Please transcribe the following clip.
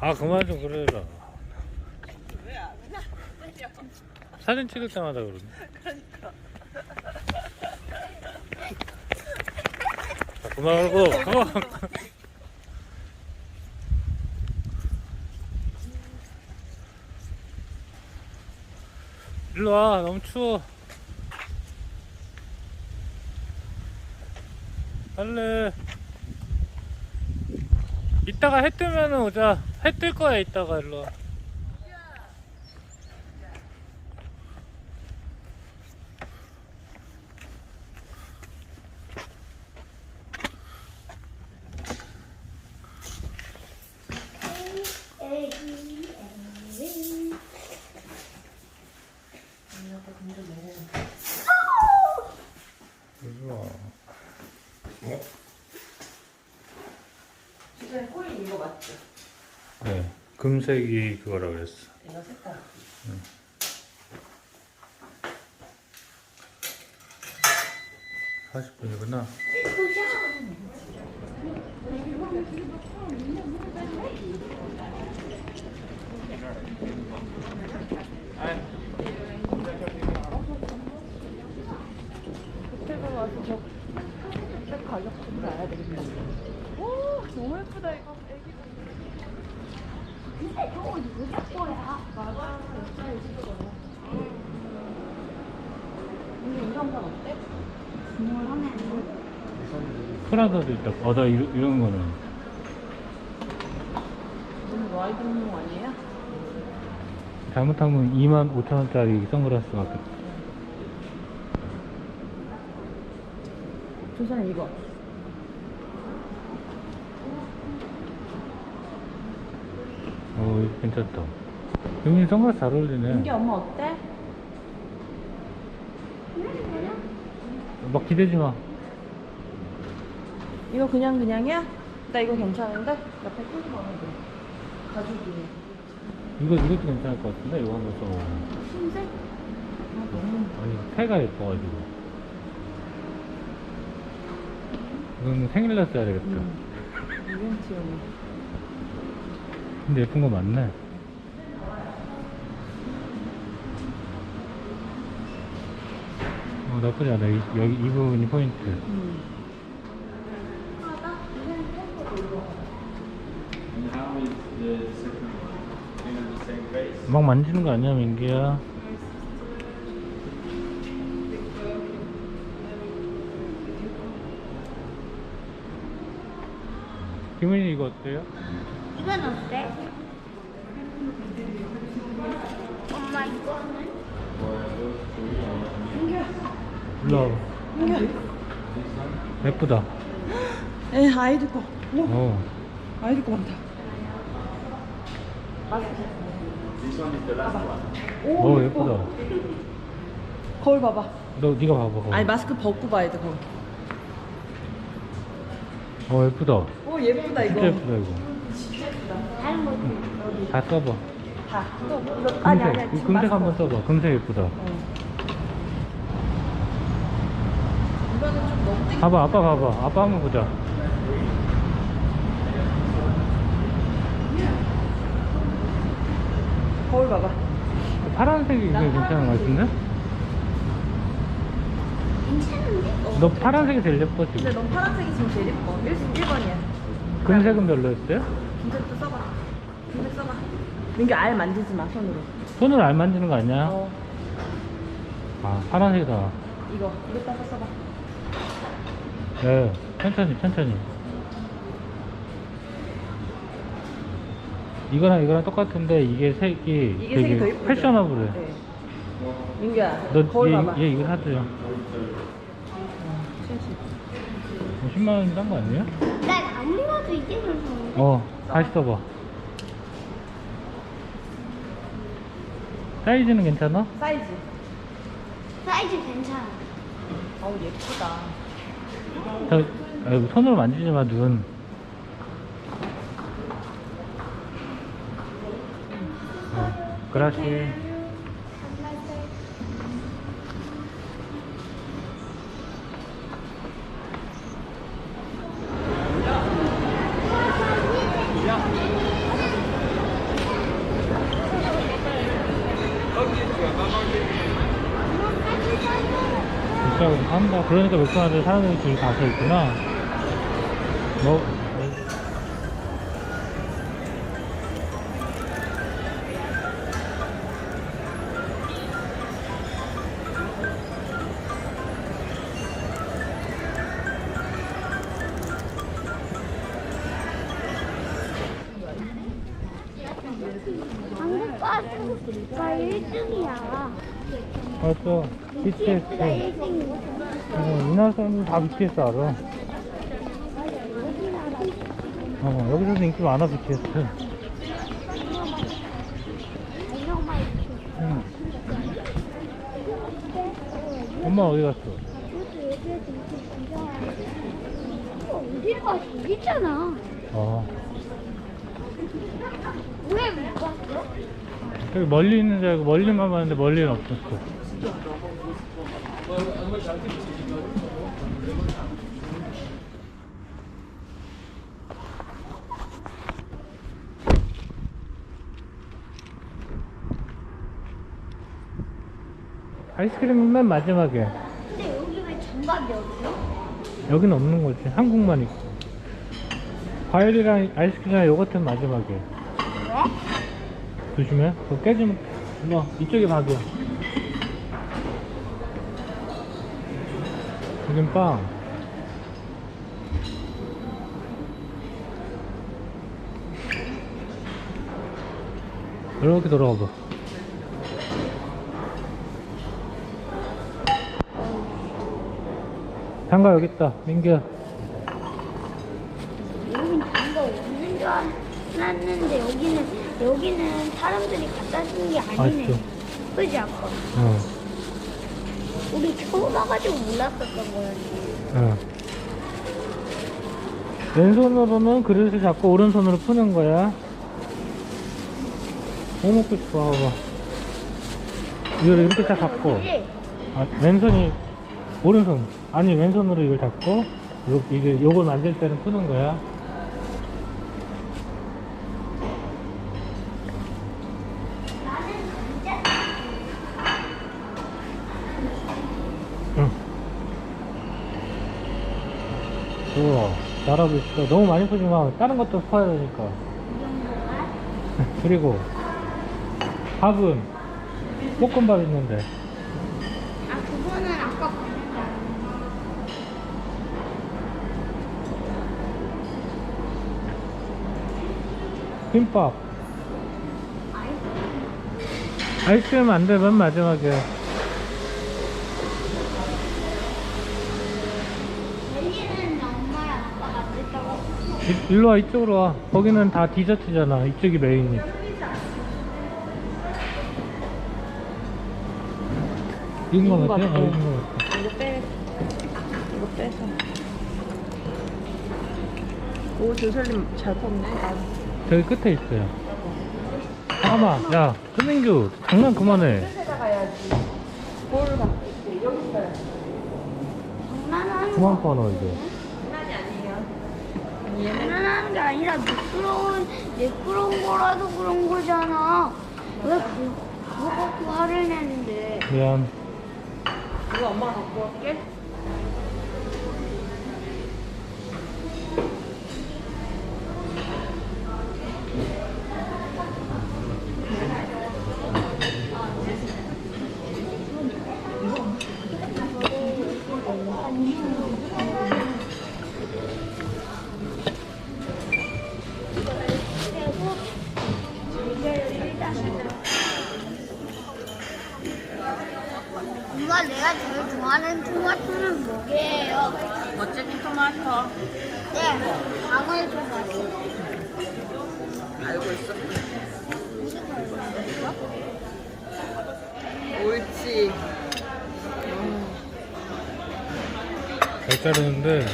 아 그만 좀 해? 사진 찍을 때마다 그러네. 그러니까. 자, 그만하고. 그만 일로 와 너무 추워. 빨리. 이따가 해 뜨면은 오자 해 뜰 거야 이따가 일로 와. 일로 와 주변에 코인 이거 맞죠? 네, 금색이 그거라 그랬어. 이거 색깔. 사 40분이구나. 호텔가 와서 저 호텔 가격 좀 알아야 되겠다. 오 너무 예쁘다 이거. 애기. 근데 저거 누구 거야? 맞아. 이 프라다도 있다. 어, 나 이런, 거는. 너무 와이드용 아니에요? 잘못하면 2만 5천 원짜리 선글라스 같겠다. 조선 이거. 어, 이거 괜찮다. 여기 선글라스 잘 어울리네. 민기 엄마 어때? 막 기대지 마. 이거 그냥 그냥이야? 나 이거 괜찮은데? 옆에 마음에 들어. 가죽이. 이거, 이것도 괜찮을 것 같은데? 이거 한번 써봐. 흰색? 아 너무. 아니, 태가 예뻐가지고. 이건 생일날 써야 되겠다. 음. 이벤트 용. 근데 예쁜 거 많네. 어, 나쁘지 않아. 이, 여기 이 부분이 포인트. 음. 막 만지는 거 아니야, 민기야? 김은이 이거 어때요? 이건 어때? 엄마 이거는? 올라와. 예쁘다. 에 아이들 거. 오, 어. 아이들 거 많다. 오, 어, 예쁘다. 거울 봐봐. 너, 네가 봐봐. 거기. 아니 마스크 벗고 봐야 돼 거울. 어, 예쁘다. 오 예쁘다 이거. 진짜 예쁘다, 이거. 다른 거 좀. 다 써봐. 다. 또 이거 아니 아니 금색. 아니. 이 금색 한번 써봐. 금색 예쁘다. 어. 이거는 좀 너무 땡. 봐봐, 아빠 봐봐. 아빠 한번 보자. 거울 봐봐. 파란색이 이게 괜찮은 것 같은데? 괜찮은데? 너 파란색이 제일 예뻐, 근데 지금. 넌 파란색이 지금 제일 예뻐. 1, 1번이야. 금색은 별로였어요? 금색도 써봐. 금색 써봐. 민규 알 만지지 마 손으로. 손으로 알 만지는 거 아니야? 어. 아, 파란색이다. 이거 이거 따서 써봐. 네, 천천히, 천천히. 이거랑 이거랑 똑같은데 이게 색이 이게 되게 색이 더 예쁘죠? 패셔너블해. 네. 민규야. 너 거울 얘, 봐봐. 얘 이거 사줘요. 어, 실실. 50만 원 딴 거 아니에요? 난 아무리 봐도 이게 더 좋은데? 어, 다시 써봐. 사이즈는 괜찮아? 사이즈. 사이즈 괜찮아. 어우 예쁘다. 저, 아이고, 손으로 만지지 마, 눈. 어, 그라시. 먹자고 한다. 그러니까 맥도날드 사람들이 줄 가서 있구나. 뭐, 한국 가수가 1등이야. 맞아. BTS. BTS가 1등이야. 어, 우리나라 사람들 다 BTS 알아. 어, 여기서도 인기 많아, BTS. 응. 엄마 어디 갔어? 어디로 갔어? 여기 있잖아. 어. 왜 못 갔어? 여기 멀리 있는 줄 알고 멀리만 봤는데 멀리는 없었어. 아이스크림은 맨 마지막에. 근데 여기 왜 장갑이 없어? 여기는 없는 거지. 한국만 있고. 과일이랑 아이스크림이랑 요거트는 마지막에. 왜? 조심해. 그거 깨지면, 뭐, 이쪽에 박이야. 여긴 빵. 이렇게 돌아가 봐. 장가 여기 있다. 민규야. 여긴 장갑 없는 줄 알았는데 여기는 여기는 사람들이 갖다 준 게 아니네. 맞죠. 그지 아빠? 어. 우리 처음 와가지고 몰랐었던 거였지. 어. 왼손으로는 그릇을 잡고 오른손으로 푸는 거야. 뭐 먹고 싶어, 봐봐. 이걸 이렇게 딱 잡고? 아, 왼손이, 오른손. 아니, 왼손으로 이걸 잡고, 요, 이게, 요걸 만질 때는 푸는 거야. 나는 진짜 응. 좋아. 잘하고 있어. 너무 많이 푸지 마. 다른 것도 퍼야 되니까. 그리고, 밥은, 볶음밥 있는데. 아 그거는 아까. 김밥. 아이 아이스크림 안 되면 마지막에. 여기는 엄마랑 아빠가 됐다고. 이- 일로 와, 이쪽으로 와. 거기는 다 디저트잖아. 이쪽이 메인이. 익은 거 익은 거 같아? 어, 같아. 익은 거 같아. 이거 빼. 이거 빼서. 오, 조설님 잘 컸네. 아, 저기 끝에 있어요. 잠깐만, 야, 끝민규, 장난 그만해. 그만 거. 퍼너, 이제. 장난하는 게 아니라 미끄러운 미끄러운 거라도 그런 거잖아. 왜 그, 그거 갖고 화를 내는데? 미안. 이거 엄마가 갖고 갈게. 뭐게요? 멋진 토마토. 네, 방울 토마토. 알고 있어. 옳지. 잘 자르는데,